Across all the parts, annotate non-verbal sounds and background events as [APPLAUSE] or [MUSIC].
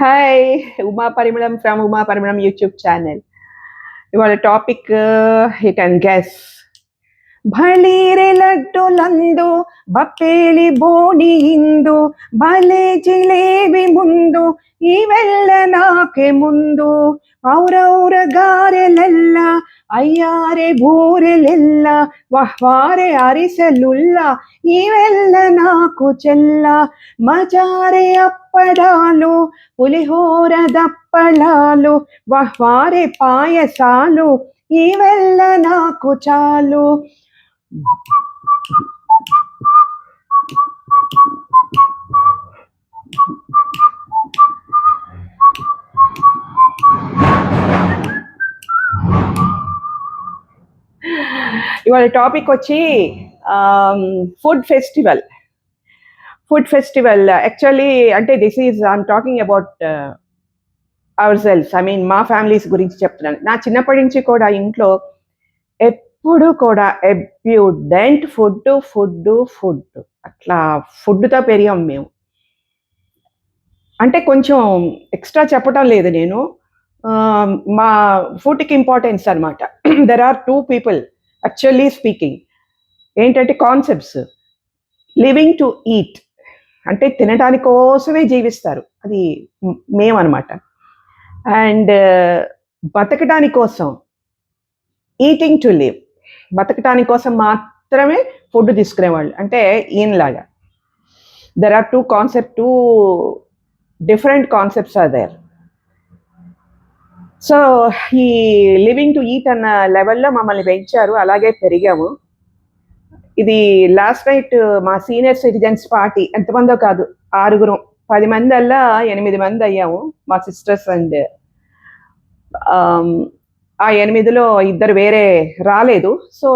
Hi Uma Parimalam from Uma Parimalam YouTube channel ఇవాళ topic you can guess భళీరే లడ్డులందు బప్పేలి బోడి ఇందు భలే జిలేబి ముందు ಇವೆಲ್ಲ ನಾಕೆ ಮುಂದು ಔರೌರ ಗಾರೆಲೆಲ್ಲ ಅಯ್ಯಾರೆ ಭೂರೆಲೆಲ್ಲ ವಹ್ವಾರೆ ಅರಿಸಲುಲ್ಲ ಇವೆಲ್ಲ ನಾಕು ಚೆಲ್ಲ ಮಜಾರೆ ಅಪ್ಪಡಾಲು ಪುಲಿಹೋರ ದಪ್ಪಳಾಲು ವಹ್ವಾರೆ ಪಾಯಸಾಲು ಇವೆಲ್ಲ ನಾಕು ಚಾಲು ఇవాళ టాపిక్ వచ్చి food festival food festival actually అంటే this is I'm talking about our self I mean మా ఫ్యామిలీస్ గురించి చెప్తున్నాను. నా చిన్నప్పటి నుంచి కూడా ఇంట్లో ఎప్పుడు కూడా ఎబ్యూడెంట్ ఫుడ్ ఫుడ్ ఫుడ్ అట్లా ఫుడ్తో పెరిగాం మేము. అంటే కొంచెం ఎక్స్ట్రా చెప్పటం లేదు నేను. Um, మా ఫుడ్కి ఇంపార్టెన్స్ అనమాట there are two people actually speaking ఏంటంటే కాన్సెప్ట్స్ లివింగ్ టు ఈట్ అంటే తినడాని కోసమే జీవిస్తారు. అది మేమనమాట. అండ్ uh, బతకడాని కోసం ఈటింగ్ టు లివ్ బతకటాని కోసం మాత్రమే ఫుడ్ తీసుకునేవాళ్ళు. అంటే ఈయనలాగా. There are two concept two different concepts are there so ఈ లివింగ్ టు ఈట్ అన్న లెవెల్లో మమ్మల్ని పెంచారు అలాగే పెరిగాము. ఇది లాస్ట్ నైట్ మా సీనియర్ సిటిజన్స్ పార్టీ ఎంతమందో కాదు ఆరుగురం పది మంది అల్లా ఎనిమిది మంది అయ్యాము మా సిస్టర్స్ అండ్ um, ఆ ఎనిమిదిలో ఇద్దరు వేరే రాలేదు. So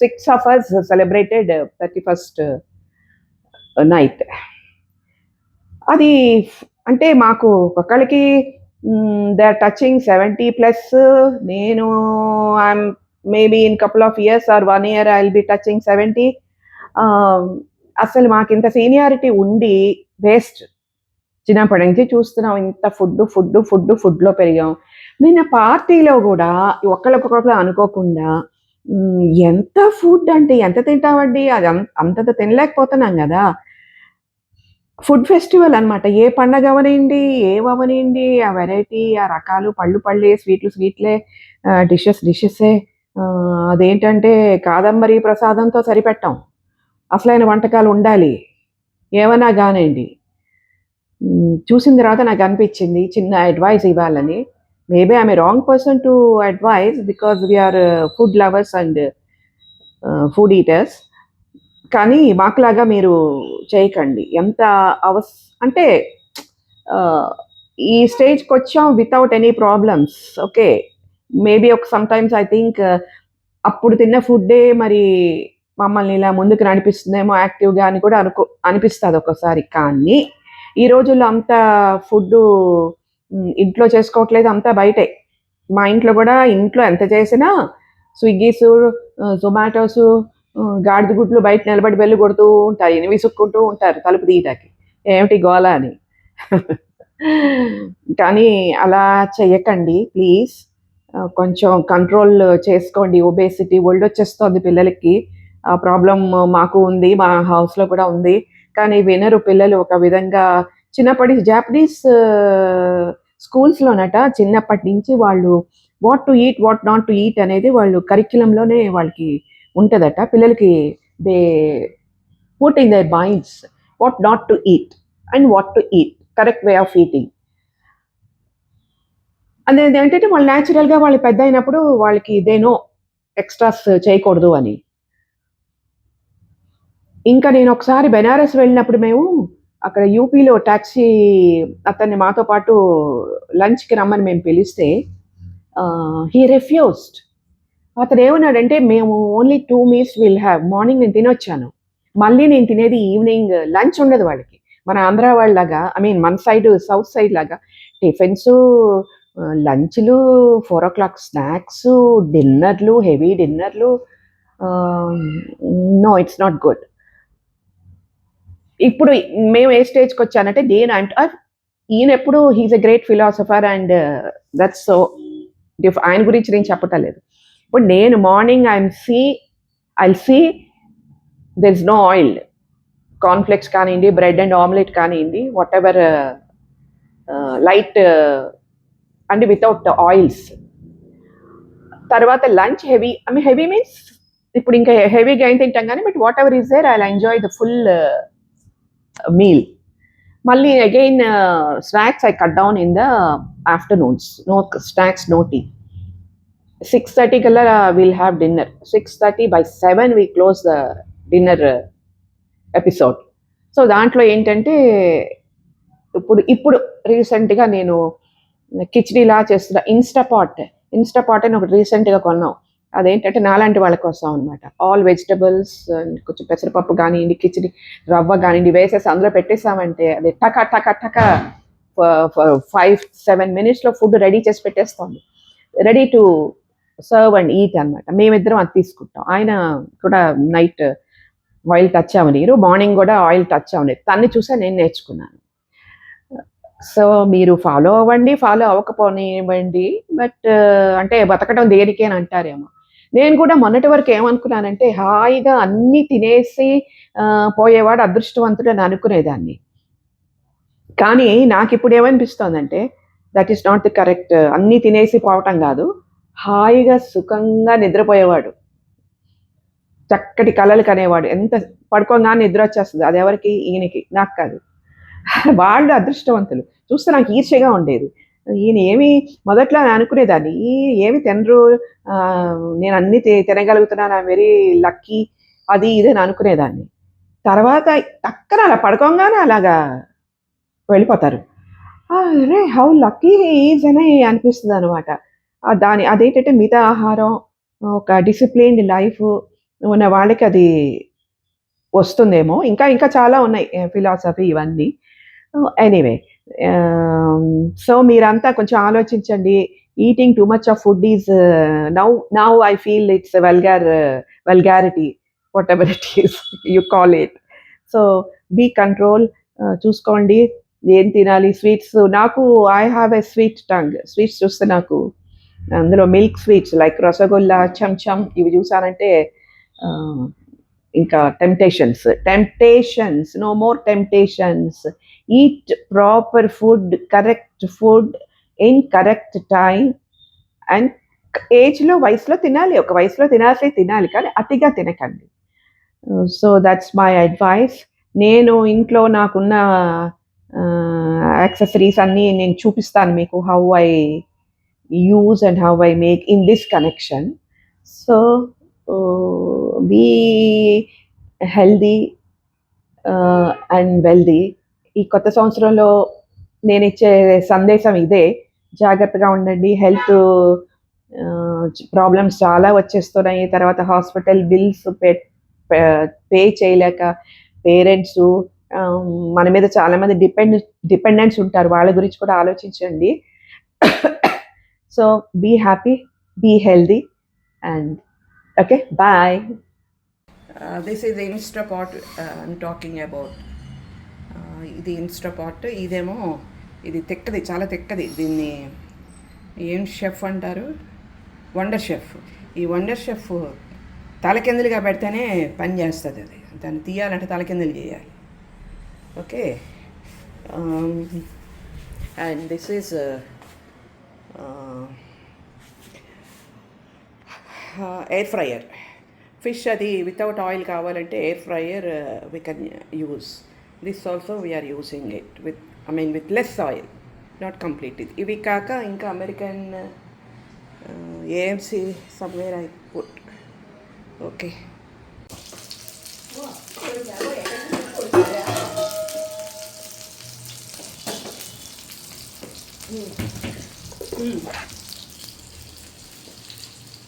six of us celebrated thirty first night అది అంటే మాకు ఒకళ్ళకి they are touching seventy plus నేను I'm maybe in couple of years or one year I will be touching seventy అసలు మాకు ఇంత సీనియారిటీ ఉండి వేస్ట్ చిన్నప్పటి నుంచి చూస్తున్నాం ఇంత ఫుడ్ ఫుడ్ ఫుడ్ ఫుడ్లో పెరిగాం. నిన్న పార్టీలో కూడా ఒకళ్ళకొకళ్ళు అనుకోకుండా ఎంత ఫుడ్ అంటే ఎంత తింటామండి? అది అంత అంతంత తినలేకపోతున్నాం కదా. ఫుడ్ ఫెస్టివల్ అనమాట ఏ పండగ అవనండి ఏమవనండి ఆ వెరైటీ ఆ రకాలు పళ్ళు పళ్ళే స్వీట్లు స్వీట్లే డిషెస్ డిషెస్సే అదేంటంటే కాదంబరి ప్రసాదంతో సరిపెట్టాం. అసలైన వంటకాలు ఉండాలి. ఏమైనా కానివ్వండి చూసిన తర్వాత నాకు అనిపించింది చిన్న అడ్వైస్ ఇవ్వాలని. Maybe I'm a wrong person to advice because we're food lovers and food eaters కానీ మాకులాగా మీరు చేయకండి. ఎంత అవస్ అంటే ఈ స్టేజ్కి వచ్చాం without any problems okay. Maybe ఒక సమ్ టైమ్స్ ఐ థింక్ అప్పుడు తిన్న ఫుడ్డే మరి మమ్మల్ని ఇలా ముందుకు నడిపిస్తుందేమో యాక్టివ్గా అని కూడా అనుకో అనిపిస్తుంది ఒక్కోసారి. కానీ ఈ రోజుల్లో అంత ఫుడ్ ఇంట్లో చేసుకోవట్లేదు అంతా బయటే. మా ఇంట్లో కూడా ఇంట్లో ఎంత చేసినా స్విగ్గీస్ జొమాటోస్ గాడిద గుడ్లు బయట నిలబడి బెల్లు కొడుతూ ఉంటారు విసుక్కుంటూ ఉంటారు తలుపు తీయటానికి. ఏమిటి గోల అని. కానీ అలా చెయ్యకండి ప్లీజ్. కొంచెం కంట్రోల్ చేసుకోండి ఒబేసిటీ ఒళ్ళు వచ్చేస్తుంది పిల్లలకి. ఆ ప్రాబ్లం మాకు ఉంది మా హౌస్లో కూడా ఉంది. కానీ వినరు పిల్లలు ఒక విధంగా. చిన్నప్పటి జాపనీస్ స్కూల్స్లోనట చిన్నప్పటి నుంచి వాళ్ళు what to eat what not to eat అనేది వాళ్ళు కరిక్యులంలోనే వాళ్ళకి ఉంటుందట. పిల్లలకి they put in their minds what not to eat and what to eat correct way of eating అనేది ఏంటంటే వాళ్ళు న్యాచురల్గా వాళ్ళు పెద్ద అయినప్పుడు వాళ్ళకి ఇదేనో ఎక్స్ట్రాస్ చేయకూడదు అని. ఇంకా నేను ఒకసారి బెనారస్ వెళ్ళినప్పుడు మేము అక్కడ యూపీలో ట్యాక్సీ అతన్ని మాతో పాటు లంచ్కి రమ్మని మేము పిలిస్తే హీ రిఫ్యూస్డ్ అతను ఏమన్నాడంటే మేము only two meals will have morning నేను తినొచ్చాను. మళ్ళీ నేను తినేది ఈవినింగ్ లంచ్ ఉండదు వాళ్ళకి. మన ఆంధ్ర వాళ్ళలాగా ఐ మీన్ మన సైడ్ సౌత్ సైడ్ లాగా టిఫిన్స్ లంచ్లు ఫోర్ ఓ క్లాక్ స్నాక్స్ డిన్నర్లు హెవీ డిన్నర్లు నో ఇట్స్ నాట్ గుడ్ ఇప్పుడు మేము ఏ స్టేజ్కి వచ్చానంటే దేని అంటే ఈయన ఎప్పుడు he's a great philosopher and that's so diff ఆయన గురించి నేను చెప్పటం లేదు. ఇప్పుడు నేను morning I'm see I see there is no oil cornflakes కానివ్వండి బ్రెడ్ అండ్ ఆమ్లెట్ కానివ్వండి whatever light and without oils తర్వాత lunch heavy I mean heavy means ఇప్పుడు ఇంకా హెవీగా ఏం తింటాం కానీ but whatever is there I enjoy the full meal మళ్ళీ again snacks I cut down in the afternoons no snacks no tea six thirty కల్లా will have dinner six thirty by seven we close the dinner episode so దాంట్లో ఏంటంటే ఇప్పుడు ఇప్పుడు రీసెంట్గా నేను కిచడీలా చేస్తున్నా ఇన్స్టాపాట్ ఇన్స్టాపాట్ అని ఒకటి రీసెంట్గా కొన్నాం. అదేంటంటే నాలాంటి వాళ్ళ కోసం అనమాట ఆల్ వెజిటబుల్స్ కొంచెం పెసరపప్పు కానివ్వండి కిచడి రవ్వ కానివ్వండి వేసేసి అందులో పెట్టేసామంటే అది టక టక టక ఫైవ్ సెవెన్ మినిట్స్లో ఫుడ్ రెడీ చేసి పెట్టేస్తాము ready to serve and eat అనమాట మేమిద్దరం అది తీసుకుంటాం. ఆయన కూడా నైట్ ఆయిల్ టచ్ అవనీరు మార్నింగ్ కూడా ఆయిల్ టచ్ అవనీరు తన్ని చూసా నేను నేర్చుకున్నాను. సో మీరు ఫాలో అవ్వండి ఫాలో అవ్వకపోనివ్వండి బట్ అంటే బతకడం దేనికి అని అంటారేమో. నేను కూడా మొన్నటి వరకు ఏమనుకున్నానంటే హాయిగా అన్నీ తినేసి పోయేవాడు అదృష్టవంతుడు అని అనుకునేదాన్ని. కానీ నాకు ఇప్పుడు ఏమనిపిస్తోందంటే that is not the correct అన్నీ తినేసి పోవటం కాదు. హాయిగా సుఖంగా నిద్రపోయేవాడు. చక్కటి కళలు కనేవాడు. ఎంత పడుకోగానే నిద్ర వచ్చేస్తుంది. అది ఎవరికి? ఈయనకి. నాకు కాదు. [LAUGHS] వాళ్ళు అదృష్టవంతులు. చూస్తే నాకు ఈర్ష్యగా ఉండేది. ఈయన ఏమి మొదట్లో అనుకునేదాన్ని. ఈ ఏమి తినరు. నేను అన్ని తి- తినగలుగుతున్నాను. ఐ వెరీ లక్కీ అది ఇది అని అనుకునేదాన్ని. తర్వాత టక్కన అలా పడుకోగానే అలాగా వెళ్ళిపోతారు. అరే హౌ లక్కీ ఈజ్ అని అనిపిస్తుంది అనమాట దాని అదేంటంటే మిగతా ఆహారం ఒక డిసిప్లిన్డ్ లైఫ్ ఉన్న వాళ్ళకి అది వస్తుందేమో. ఇంకా ఇంకా చాలా ఉన్నాయి ఫిలాసఫీ ఇవన్నీ. ఎనీవే సో మీరంతా కొంచెం ఆలోచించండి. Eating too much of food is now now I feel it's vulgar vulgarity whatever it is you call it so be control చూసుకోండి ఏం తినాలి స్వీట్స్ నాకు I have a sweet tongue sweets చూస్తే నాకు అందులో milk sweets like rasgulla chamcham ఇవి చూసారంటే ఇంకా temptations temptations no more temptations eat proper food correct food in correct time and ఏజ్లో వయసులో తినాలి. ఒక వయసులో తినాల్సి తినాలి కానీ అతిగా తినకండి. సో దట్స్ మై అడ్వైస్ నేను ఇంట్లో నాకున్న యాక్సెసరీస్ అన్నీ నేను చూపిస్తాను మీకు how I use and how I make in this connection so be healthy and wealthy ఈ కొత్త సంవత్సరంలో నేను ఇచ్చే సందేశం ఇదే. జాగ్రత్తగా ఉండండి. హెల్త్ ప్రాబ్లమ్స్ uh, చాలా వచ్చేస్తున్నాయి. తర్వాత హాస్పిటల్ బిల్స్ పే చేయలేక పేరెంట్స్ um, మన మీద చాలామంది డిపెండ్ డిపెండెంట్స్ ఉంటారు. వాళ్ళ గురించి కూడా ఆలోచించండి. So be happy be healthy and okay bye this is Instant Pot I'm talking about ఇది ఇన్స్టాపాట్ ఇదేమో ఇది తెక్కది చాలా తెక్కది దీన్ని ఏం షెఫ్ అంటారు? వండర్ షెఫ్ ఈ వండర్ షెఫ్ తలకిందులుగా పెడితేనే పని చేస్తుంది అది. దాన్ని తీయాలంటే తలకిందులు చేయాలి. Okay? And this is air fryer fish అది వితౌట్ ఆయిల్ కావాలంటే air fryer we can use this also we are using it with I mean with less oil not complete ఇది ఇవి కాక ఇంకా American AMC somewhere I put okay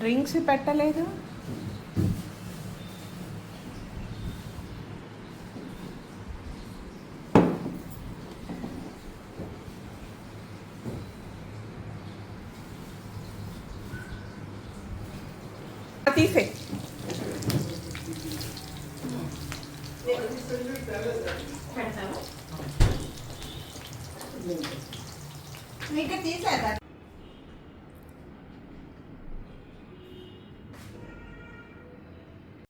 drinks పెట్టలేదు. తీసే. మీకు తీసేదా